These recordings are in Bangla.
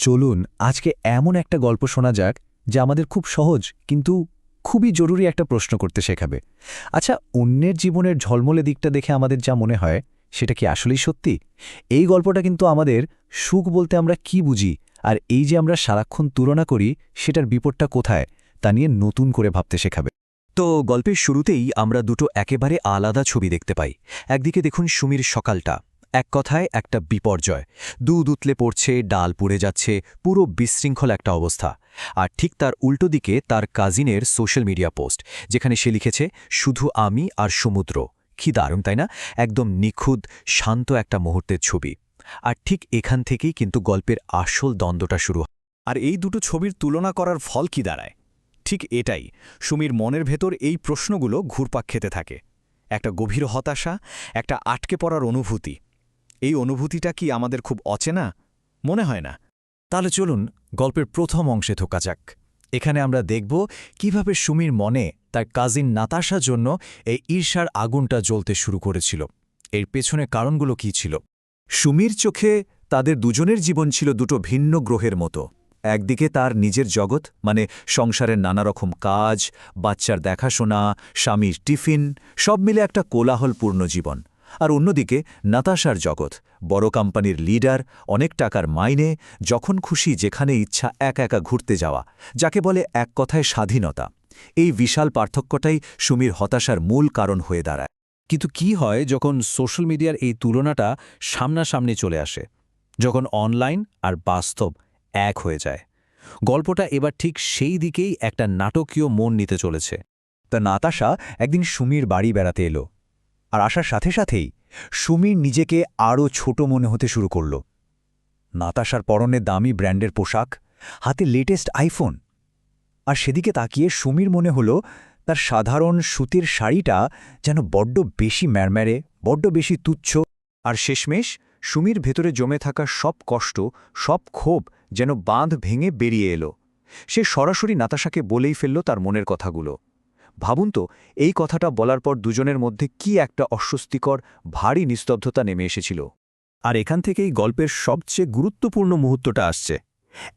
চলুন আজকে এমন একটা গল্প শোনা যাক যা আমাদের খুব সহজ কিন্তু খুবই জরুরি একটা প্রশ্ন করতে শেখাবে। আচ্ছা অন্যের জীবনের ঝলমলে দিকটা দেখে আমাদের যা মনে হয়, সেটা কি আসলেই সত্যি? এই গল্পটা কিন্তু আমাদের সুখ বলতে আমরা কি বুঝি আর এই যে আমরা সারাক্ষণ তুলনা করি, সেটার বিপদটা কোথায়, তা নিয়ে নতুন করে ভাবতে শেখাবে। তো গল্পের শুরুতেই আমরা দুটো একেবারে আলাদা ছবি দেখতে পাই। একদিকে দেখুন সুমির সকালটা। এক কথায় একটা বিপর্যয়। দুধ উতলে পড়ছে, ডাল পুড়ে যাচ্ছে, পুরো বিশৃঙ্খল একটা অবস্থা। আর ঠিক তার উল্টো দিকে তার কাজিনের সোশ্যাল মিডিয়া পোস্ট, যেখানে সে লিখেছে, শুধু আমি আর সমুদ্র। কি দারুণ, তাই না? একদম নিখুঁত, শান্ত একটা মুহূর্তের ছবি। আর ঠিক এখান থেকেই কিন্তু গল্পের আসল দ্বন্দ্বটা শুরু হয়। আর এই দুটো ছবির তুলনা করার ফল কি দাঁড়ায়? ঠিক এটাই, সুমির মনের ভেতর এই প্রশ্নগুলো ঘুরপাক খেতে থাকে। একটা গভীর হতাশা, একটা আটকে পড়ার অনুভূতি। এই অনুভূতিটা কি আমাদের খুব অচেনা? মনে হয় না। তাহলে চলুন গল্পের প্রথম অংশে থোকা যাক। এখানে আমরা দেখব কীভাবে সুমির মনে তার কাজিন নাতাশার জন্য এই ঈর্ষার আগুনটা জ্বলতে শুরু করেছিল। এর পেছনে কারণগুলো কি ছিল? সুমির চোখে তাদের দুজনের জীবন ছিল দুটো ভিন্ন গ্রহের মতো। একদিকে তার নিজের জগৎ মানে সংসারের নানা রকম কাজ, বাচ্চার দেখাশোনা, স্বামীর টিফিন, সব মিলে একটা কোলাহলপূর্ণ জীবন। আর অন্যদিকে, নাতাশার জগৎ, বড় কোম্পানির লিডার, অনেক টাকার মাইনে, যখন খুশি যেখানে ইচ্ছা এক একা ঘুরতে যাওয়া, যাকে বলে এক কথায় স্বাধীনতা। এই বিশাল পার্থক্যটাই সুমির হতাশার মূল কারণ হয়ে দাঁড়ায়। কিন্তু কি হয় যখন সোশ্যাল মিডিয়ার এই তুলনাটা সামনাসামনি চলে আসে? যখন অনলাইন আর বাস্তব এক হয়ে যায়। গল্পটা এবার ঠিক সেই দিকেই একটা নাটকীয় মন নিতে চলেছে। তা নাতাশা একদিন সুমির বাড়ি বেড়াতে এলো। আর আসার সাথে সাথেই সুমির নিজেকে আরও ছোট মনে হতে শুরু করল। নাতাশার পরনে দামি ব্র্যান্ডের পোশাক, হাতে লেটেস্ট আইফোন। আর সেদিকে তাকিয়ে সুমির মনে হলো তার সাধারণ সুতির শাড়িটা যেন বড্ড বেশি ম্যারম্যারে, বড্ড বেশি তুচ্ছ। আর শেষমেশ সুমির ভেতরে জমে থাকা সব কষ্ট, সব ক্ষোভ যেন বাঁধ ভেঙে বেরিয়ে এলো। সে সরাসরি নাতাশাকে বলেই ফেলল তার মনের কথাগুলো। ভাবুন তো, এই কথাটা বলার পর দুজনের মধ্যে কি একটা অস্বস্তিকর, ভারী নিস্তব্ধতা নেমে এসেছিল। আর এখান থেকেই গল্পের সবচেয়ে গুরুত্বপূর্ণ মুহূর্তটা আসছে।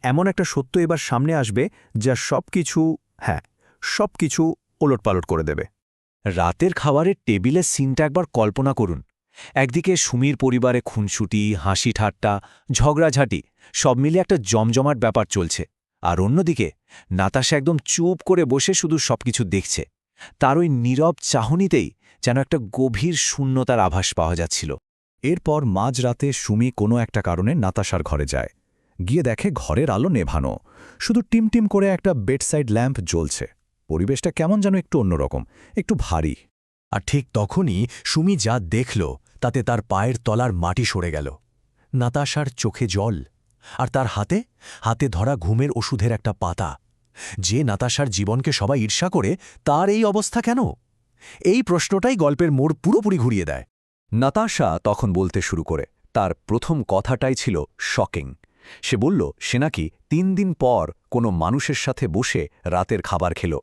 এমন একটা সত্য এবার সামনে আসবে যা সবকিছু হ্যাঁ সবকিছু ওলটপালট করে দেবে। রাতের খাবারের টেবিলের সিনটা একবার কল্পনা করুন। একদিকে সুমির পরিবারে খুনসুটি হাসি ঠাট্টা ঝগড়াঝাটি, সব মিলে একটা জমজমাট ব্যাপার চলছে। আর অন্যদিকে, নাতাশা একদম চুপ করে বসে শুধু সবকিছু দেখছে। তার ওই নীরব চাহনিতেই যেন একটা গভীর শূন্যতার আভাস পাওয়া যাচ্ছিল। এরপর মাঝরাতে সুমি কোনো একটা কারণে নাতাশার ঘরে যায়। গিয়ে দেখে ঘরের আলো নেভানো। শুধু টিমটিম করে একটা বেডসাইড ল্যাম্প জ্বলছে। পরিবেশটা কেমন যেন একটু অন্যরকম, একটু ভারী। আর ঠিক তখনই সুমি যা দেখল, তাতে তার পায়ের তলার মাটি সরে গেল। নাতাশার চোখে জল। আর তার হাতে হাতে ধরা ঘুমের ওষুধের একটা পাতা। যে নাতাশার জীবনকে সবাই ঈর্ষা করে, তার এই অবস্থা কেন? এই প্রশ্নটাই গল্পের মোড় পুরোপুরি ঘুরিয়ে দেয়। নাতাশা তখন বলতে শুরু করে। তার প্রথম কথাটাই ছিল শকিং। সে বলল, সে নাকি তিন দিন পর কোনো মানুষের সাথে বসে রাতের খাবার খেল।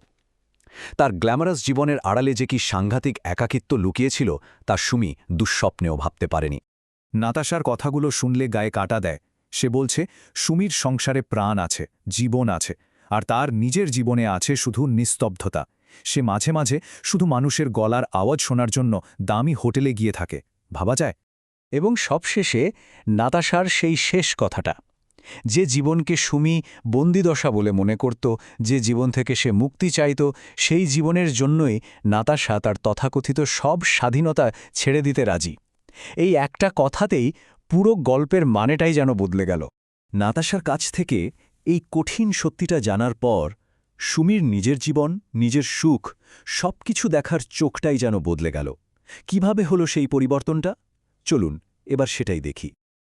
তার গ্ল্যামারাস জীবনের আড়ালে যে কি সাংঘাতিক একাকিত্ব লুকিয়েছিল, তা সুমি দুঃস্বপ্নেও ভাবতে পারেনি। নাতাশার কথাগুলো শুনলে গায়ে কাটা দেয়। সে বলছে, সুমির সংসারে প্রাণ আছে, জীবন আছে, আর তার নিজের জীবনে আছে শুধু নিস্তব্ধতা। সে মাঝে মাঝে শুধু মানুষের গলার আওয়াজ শোনার জন্য দামি হোটেলে গিয়ে থাকে। ভাবা যায়? এবং সবশেষে নাতাশার সেই শেষ কথাটা। যে জীবনকে সুমি বন্দিদশা বলে মনে করত, যে জীবন থেকে সে মুক্তি চাইত, সেই জীবনের জন্যই নাতাশা তার তথাকথিত সব স্বাধীনতা ছেড়ে দিতে রাজি। এই একটা কথাতেই পুরো গল্পের মানেটাই যেন বদলে গেল। নাতাশার কাছ থেকে এই কঠিন সত্যিটা জানার পর সুমির নিজের জীবন, নিজের সুখ, সবকিছু দেখার চোখটাই যেন বদলে গেল। কীভাবে হলো সেই পরিবর্তনটা? চলুন, এবার সেটাই দেখি।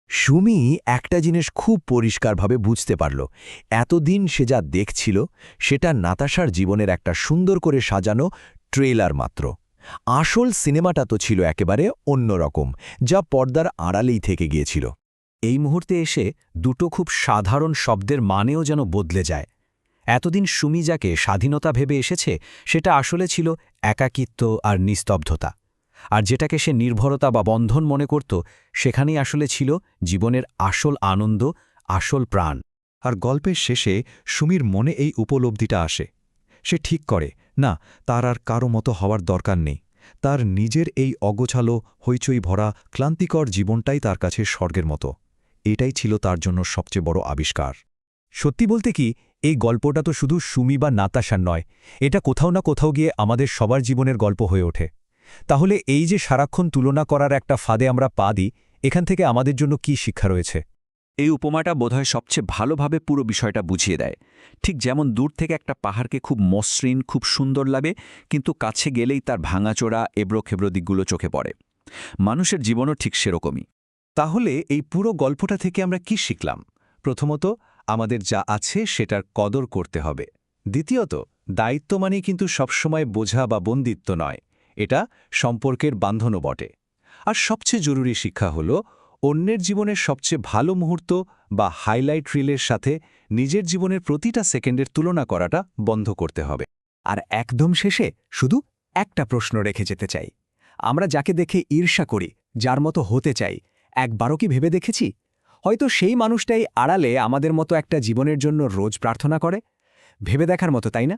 সুমি একটা জিনিস খুব পরিষ্কারভাবে বুঝতে পারল। এতদিন সে যা দেখছিল, সেটা নাতাশার জীবনের একটা সুন্দর করে সাজানো ট্রেলার মাত্র। আসল সিনেমাটা তো ছিল একেবারে অন্যরকম যা পর্দার আড়ালেই থেকে গিয়েছিল। এই মুহূর্তে এসে দুটো খুব সাধারণ শব্দের মানেও যেন বদলে যায়। এতদিন সুমি যাকে স্বাধীনতা ভেবে এসেছে, সেটা আসলে ছিল একাকিত্ব আর নিস্তব্ধতা। আর যেটাকে সে নির্ভরতা বা বন্ধন মনে করত, সেখানেই আসলে ছিল জীবনের আসল আনন্দ, আসল প্রাণ। আর গল্পের শেষে সুমির মনে এই উপলব্ধিটা আসে। সে ঠিক করে না, তার আর কারও মতো হওয়ার দরকার নেই। তার নিজের এই অগোছালো হইচই ভরা ক্লান্তিকর জীবনটাই তার কাছে স্বর্গের মতো। এটাই ছিল তার জন্য সবচেয়ে বড় আবিষ্কার। সত্যি বলতে কি, এই গল্পটা তো শুধু সুমি বা নাতাশার নয়, এটা কোথাও না কোথাও গিয়ে আমাদের সবার জীবনের গল্প হয়ে ওঠে। তাহলে এই যে সারাক্ষণ তুলনা করার একটা ফাঁদে আমরা পা দিই, এখান থেকে আমাদের জন্য কি শিক্ষা রয়েছে? এই উপমাটা বোধহয় সবচেয়ে ভালোভাবে পুরো বিষয়টা বুঝিয়ে দেয়। ঠিক যেমন দূর থেকে একটা পাহাড়কে খুব মসৃণ, খুব সুন্দর লাগে, কিন্তু কাছে গেলেই তার ভাঙাচোরা, এবড়োখেবড়ো দিকগুলো চোখে পড়ে। মানুষের জীবনও ঠিক সেরকমই। তাহলে এই পুরো গল্পটা থেকে আমরা কি শিখলাম? প্রথমত, আমাদের যা আছে সেটার কদর করতে হবে। দ্বিতীয়ত, দায়িত্ব মানেই কিন্তু সবসময় বোঝা বা বন্দিত্ব নয়। এটা সম্পর্কের বান্ধনও বটে। আর সবচেয়ে জরুরি শিক্ষা হল অন্যের জীবনের সবচেয়ে ভালো মুহূর্ত বা হাইলাইট রিলের সাথে নিজের জীবনের প্রতিটা সেকেন্ডের তুলনা করাটা বন্ধ করতে হবে। আর একদম শেষে শুধু একটা প্রশ্ন রেখে যেতে চাই। আমরা যাকে দেখে ঈর্ষা করি, যার মতো হতে চাই, একবারও কি ভেবে দেখেছি? হয়তো সেই মানুষটাই আড়ালে আমাদের মতো একটা জীবনের জন্য রোজ প্রার্থনা করে। ভেবে দেখার মতো, তাই না?